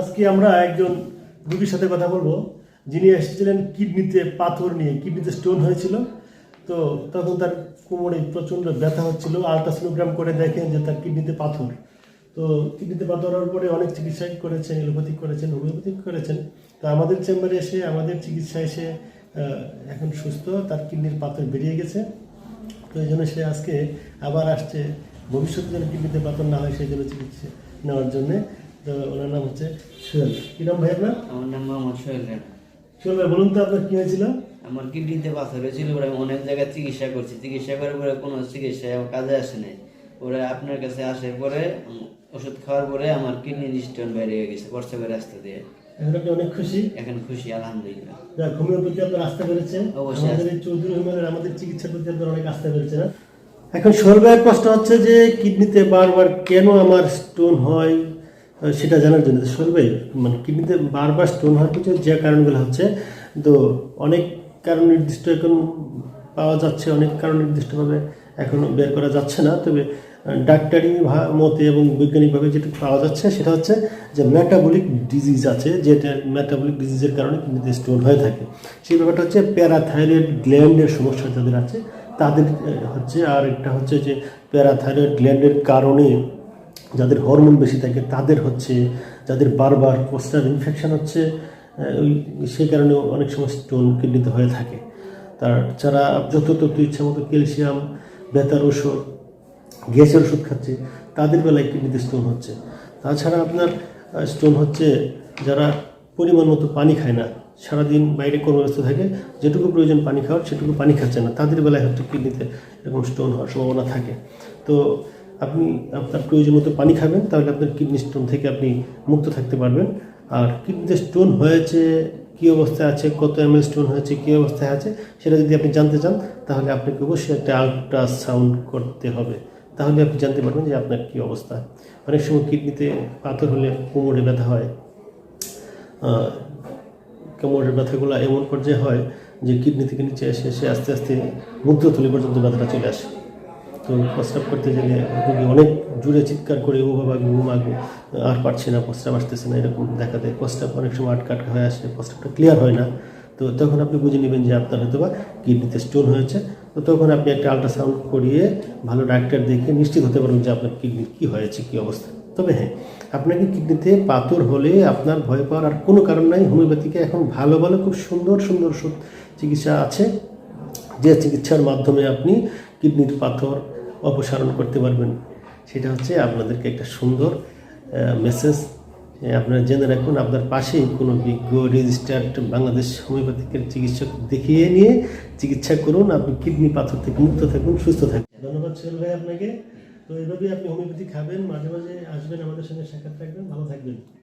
আজকে আমরা একজন রুগীর সাথে কথা বলব। যিনি এসেছিলেন কিডনিতে পাথর নিয়ে, কিডনিতে স্টোন হয়েছিল। তো তখন তার কোমরে প্রচণ্ড ব্যথা হচ্ছিল। আলট্রাসোনোগ্রাম করে দেখেন যে তার কিডনিতে পাথর। তো কিডনিতে পাথর হওয়ার পরে অনেক চিকিৎসা করেছেন এলোপ্যাথিক করেছেন হোমিওপ্যাথিক করেছেন। তো আমাদের চেম্বারে এসে, আমাদের চিকিৎসা এসে এখন সুস্থ, তার কিডনির পাথর বেরিয়ে গেছে। তো এই জন্য সে আজকে আবার আসছে। ভবিষ্যতে যেন কিডনিতে পাথর না হয়, সেই জন্য চিকিৎসা নেওয়ার জন্য। ওনার নাম হচ্ছে সোহেল। কি নাম ভাই আপনার? আমার নাম মোহাম্মদ সোহেল রানা। সোহেল ভাই বলুন তো আপনার কি হয়েছিল? আমার কিডনিতে পাথর হয়েছিল পরে আমি অনেক জায়গায় চিকিৎসা করছি। চিকিৎসা করার পরে কোনো চিকিৎসা আমার কাজে আসে নাই। পরে আপনার কাছে আসার পরে ওষুধ খাওয়ার পরে আমার কিডনি স্টোন বেরিয়ে গেছে প্রস্রাবের রাস্তা দিয়ে। এখন আপনি অনেক খুশি? এখন খুশি আলহামদুলিল্লাহ। যাক হোমিওপ্যাথি আপনার আস্থা বেড়েছে? অবশ্যই আমাদের চৌধুরী হোমিওর আমাদের চিকিৎসার প্রতি আপনার অনেক আস্থা বেড়েছে না? এখন ভাইয়ের প্রশ্ন হচ্ছে যে কিডনিতে বারবার কেন আমার স্টোন হয়? সেটা জানার জন্য। ভাই মানে কিডনিতে বারবার স্টোন হওয়ার পিছনে যে কারণগুলো হচ্ছে, তো অনেক কারণ নির্দিষ্ট এখন পাওয়া যাচ্ছে, অনেক কারণ নির্দিষ্টভাবে এখনও বের করা যাচ্ছে না। তবে ডাক্তারি মতে এবং বৈজ্ঞানিকভাবে যেটা পাওয়া যাচ্ছে, সেটা হচ্ছে যে মেটাবলিক ডিজিজ আছে, যেটা মেটাবলিক ডিজিজের কারণে কিডনিতে স্টোন হয়ে থাকে। সেই ব্যাপারটা হচ্ছে প্যারাথাইরয়েড গ্ল্যান্ডের সমস্যা যাদের আছে, তাদের হচ্ছে। আর একটা হচ্ছে যে প্যারাথাইরয়েড গ্ল্যান্ডের কারণে যাদের হরমোন বেশি থাকে, তাদের হচ্ছে, যাদের বারবার কোস্টার ইনফেকশান হচ্ছে ওই সেই কারণে অনেক সময় স্টোন কিডনিতে হয়ে থাকে। তাছাড়া যত তত ইচ্ছা মতো ক্যালসিয়াম বেতার ওষুধ, গ্যাসের ওষুধ খাচ্ছে, তাদের বেলায় কিডনিতে স্টোন হচ্ছে। তাছাড়া আপনার স্টোন হচ্ছে যারা পরিমাণ মতো পানি খায় না, সারাদিন বাইরে কর্মব্যস্ত থাকে, যেটুকু প্রয়োজন পানি খাওয়ার, সেটুকু পানি খাচ্ছে না, তাদের বেলায় হয়তো কিডনিতে এরকম স্টোন হওয়ার সম্ভাবনা থাকে। তো আপনি আপনার প্রয়োজন মতো পানি খাবেন, তাহলে আপনার কিডনি স্টোন থেকে আপনি মুক্ত থাকতে পারবেন। আর কিডনিতে স্টোন হয়েছে, কী অবস্থায় আছে, কত এম স্টোন হয়েছে, কী অবস্থায় আছে, সেটা যদি আপনি জানতে চান, তাহলে আপনাকে অবশ্যই একটা আল্ট্রাসাউন্ড করতে হবে। তাহলে আপনি জানতে পারবেন যে আপনার কী অবস্থা। অনেক সময় কিডনিতে পাথর হলে কোমরে ব্যথা হয়। কোমরের ব্যথাগুলো এমন পর্যায়ে হয় যে কিডনি থেকে নিচে এসে এসে আস্তে আস্তে মূত্রথলি পর্যন্ত ব্যথাটা চলে আসে। তো প্রস্রাব করতে গেলে রোগী অনেক জুড়ে চিৎকার করে, ও বাবা গো মা গো, আর পারছে না, প্রস্রাব আসতেছে না, এরকম দেখা দেয়। প্রস্রাব অনেক সময় আটকা আটকা হয়ে আসে প্রস্রাবটা ক্লিয়ার হয় না। তো তখন আপনি বুঝে নেবেন যে আপনার হয়তো বা কিডনিতে স্টোন হয়েছে। তো তখন আপনি একটা আল্ট্রাসাউন্ড করিয়ে ভালো ডাক্তার দেখে নিশ্চিত হতে পারবেন যে আপনার কিডনি কী হয়েছে, কী অবস্থা। তবে হ্যাঁ আপনাকে কিডনিতে পাথর হলে আপনার ভয় পাওয়ার আর কোনো কারণ নাই। হোমিওপ্যাথিকে এখন ভালো ভালো খুব সুন্দর সুন্দর চিকিৎসা আছে। যে চিকিৎসার মাধ্যমে আপনি কিডনির পাথর অপসারণ করতে পারবেন, সেটা হচ্ছে আপনাদেরকে একটা সুন্দর মেসেজ আপনারা জেনে রাখুন, আপনার পাশেই কোনো বিজ্ঞ রেজিস্টার্ড বাংলাদেশ হোমিওপ্যাথিকের চিকিৎসক দেখিয়ে নিয়ে চিকিৎসা করুন, আপনি কিডনি পাথর থেকে মুক্ত থাকুন, সুস্থ থাকুন। ধন্যবাদ সোহেল ভাই আপনাকে। তো এইভাবেই আপনি হোমিওপ্যাথি খাবেন, মাঝে মাঝে আসবেন আমাদের সঙ্গে সাক্ষাৎ রাখবেন, ভালো থাকবেন।